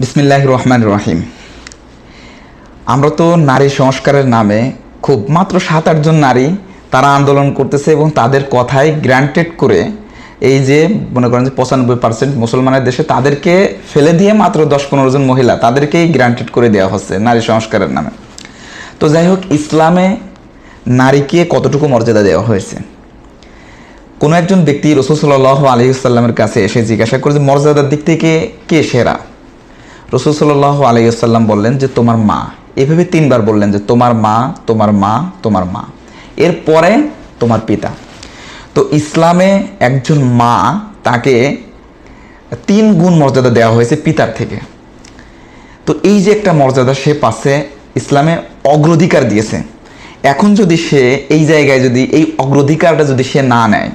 বিসমিল্লাহ রহমান রহিম। আমরা তো নারী সংস্কারের নামে খুব মাত্র সাত আটজন নারী তারা আন্দোলন করতেছে এবং তাদের কথাই গ্রান্টেড করে এই যে মনে করেন যে পঁচানব্বই পার্সেন্ট মুসলমানের দেশে তাদেরকে ফেলে দিয়ে মাত্র দশ, পনেরো জন মহিলা তাদেরকেই গ্রান্টেড করে দেওয়া হচ্ছে নারী সংস্কারের নামে। তো যাই হোক, ইসলামে নারীকে কতটুকু মর্যাদা দেওয়া হয়েছে? কোনো একজন ব্যক্তি রসুল সাল্লাহ আলহিসাল্লামের কাছে এসে জিজ্ঞাসা করে যে মর্যাদার দিক থেকে কে সেরা? রসুল সাল্লাহ আলহিসাল্লাম বললেন যে, তোমার মা। এভাবে তিনবার বললেন যে, তোমার মা তোমার মা তোমার মা। এরপরে তোমার পিতা। তো ইসলামে একজন মা তাকে তিন গুণ মর্যাদা দেওয়া হয়েছে পিতার থেকে। তো এই যে একটা মর্যাদা সে পাচ্ছে, ইসলামে অগ্রাধিকার দিয়েছে। এখন যদি সে এই জায়গায় যদি, এই অগ্রাধিকারটা যদি সে না নেয়,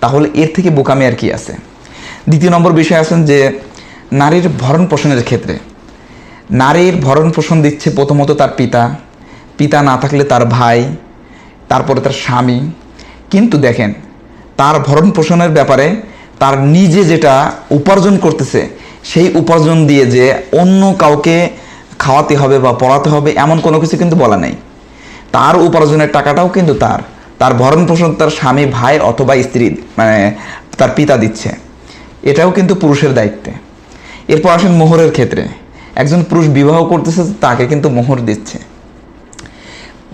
তাহলে এর থেকে বোকামি আর কি আছে? দ্বিতীয় নম্বর বিষয় আছেন যে নারীর ভরণ পোষণের ক্ষেত্রে। নারীর ভরণ পোষণ দিচ্ছে প্রথমত তার পিতা। পিতা না থাকলে তার ভাই, তারপরে তার স্বামী। কিন্তু দেখেন, তার ভরণ পোষণের ব্যাপারে তার নিজে যেটা উপার্জন করতেছে, সেই উপার্জন দিয়ে যে অন্য কাউকে খাওয়াতে হবে বা পড়াতে হবে এমন কোনো কিছু কিন্তু বলা নেই। তার উপার্জনের টাকাটাও কিন্তু তার। তার ভরণ পোষণ তার স্বামী, ভাই অথবা স্ত্রী মানে তার পিতা দিচ্ছে। এটাও কিন্তু পুরুষের দায়িত্বে। এরপর আসেন মোহরের ক্ষেত্রে। একজন পুরুষ বিবাহ করতেছে, তাকে কিন্তু মোহর দিচ্ছে।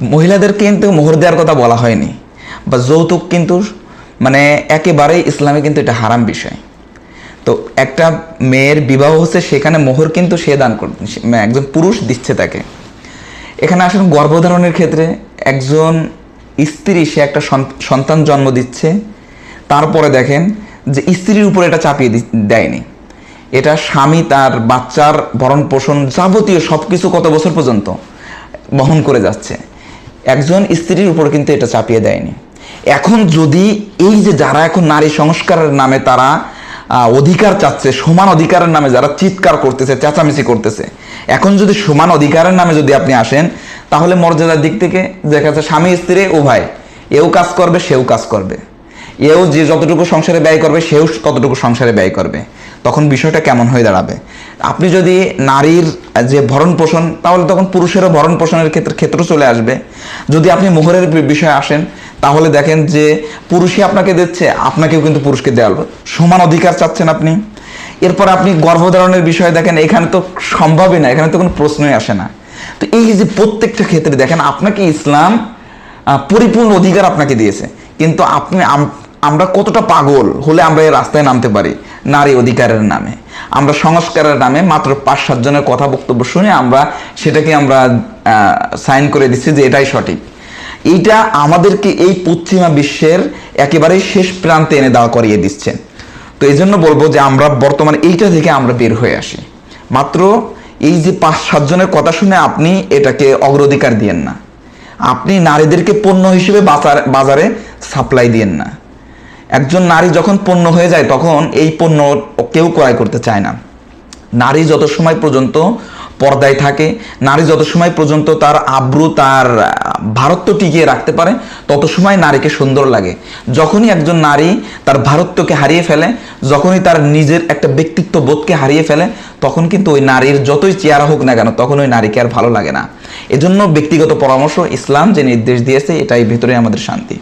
মহিলাদেরকে কিন্তু মোহর দেওয়ার কথা বলা হয়নি। বা যৌতুক কিন্তু মানে একেবারেই ইসলামে কিন্তু এটা হারাম বিষয়। তো একটা মেয়ের বিবাহ হচ্ছে, সেখানে মোহর কিন্তু সে দান করতে একজন পুরুষ দিচ্ছে তাকে। এখানে আসেন গর্ভধারণের ক্ষেত্রে, একজন স্ত্রী, সে একটা সন- সন্তান জন্ম দিচ্ছে। তারপরে দেখেন যে স্ত্রীর উপরে এটা চাপিয়ে দেয়নি। এটা স্বামী তার বাচ্চার ভরণ পোষণ যাবতীয় সব কিছু কত বছর পর্যন্ত বহন করে যাচ্ছে। একজন স্ত্রীর উপর কিন্তু এটা চাপিয়ে দেয়নি। এখন যদি এই যে যারা এখন নারী সংস্কারের নামে তারা অধিকার চাচ্ছে, সমান অধিকারের নামে যারা চিৎকার করতেছে, চেঁচামেচি করতেছে, এখন যদি সমান অধিকারের নামে যদি আপনি আসেন, তাহলে মর্যাদার দিক থেকে দেখা যাচ্ছে স্বামী, স্ত্রী ভাই, এও কাজ করবে, সেও কাজ করবে। এও যে যতটুকু সংসারে ব্যয় করবে, সেও ততটুকু সংসারে ব্যয় করবে। তখন বিষয়টা কেমন হয়ে দাঁড়াবে? আপনি যদি নারীর যে ভরণ পোষণ তাহলে তখন পুরুষেরও ভরণ পোষণের ক্ষেত্রে ক্ষেত্র চলে আসবে। যদি আপনি মোহরের বিষয়ে আসেন, তাহলে দেখেন যে পুরুষই আপনাকে দিচ্ছে, আপনাকেও কিন্তু পুরুষকে দেওয়া। সমান অধিকার চাচ্ছেন আপনি। এরপর আপনি গর্ভধারণের বিষয়ে দেখেন, এখানে তো সম্ভবই না, এখানে তো কোনো প্রশ্নই আসে না। তো এই যে প্রত্যেকটা ক্ষেত্রে দেখেন, আপনাকে ইসলাম পরিপূর্ণ অধিকার আপনাকে দিয়েছে। কিন্তু আপনি আমরা কতটা পাগল হলে আমরা এই রাস্তায় নামতে পারি? নারী অধিকারের নামে। আমরা সংস্কারের নামে মাত্র পাঁচ সাতজনের কথা বক্তব্য শুনে আমরা সেটাকে আমরা সাইন করে দিচ্ছি যে এটাই সঠিক। এইটা আমাদেরকে এই পশ্চিমা বিশ্বের একেবারেই শেষ প্রান্তে এনে দাঁড় করিয়ে দিচ্ছে। তো এই জন্য বলব যে আমরা বর্তমানে এইটা থেকে আমরা বের হয়ে আসি। মাত্র এই যে পাঁচ সাতজনের কথা শুনে আপনি এটাকে অগ্রাধিকার দিয়েন না। আপনি নারীদেরকে পণ্য হিসেবে বাজারে সাপ্লাই দিয়েন না। একজন নারী যখন পণ্য হয়ে যায়, তখন এই পণ্য কেউ ক্রয় করতে চায় না। নারী যত সময় পর্যন্ত পর্দায় থাকে, নারী যত সময় পর্যন্ত তার আব্রু, তার ভারত্ব টিকিয়ে রাখতে পারে, তত সময় নারীকে সুন্দর লাগে। যখনই একজন নারী তার ভারত্বকে হারিয়ে ফেলে, যখনই তার নিজের একটা ব্যক্তিত্ব বোধকে হারিয়ে ফেলে, তখন কিন্তু ওই নারীর যতই চেয়ারা হোক না কেন, তখন ওই নারীকে আর ভালো লাগে না। এজন্য ব্যক্তিগত পরামর্শ ইসলাম যে নির্দেশ দিয়েছে, এটাই ভিতরে আমাদের শান্তি।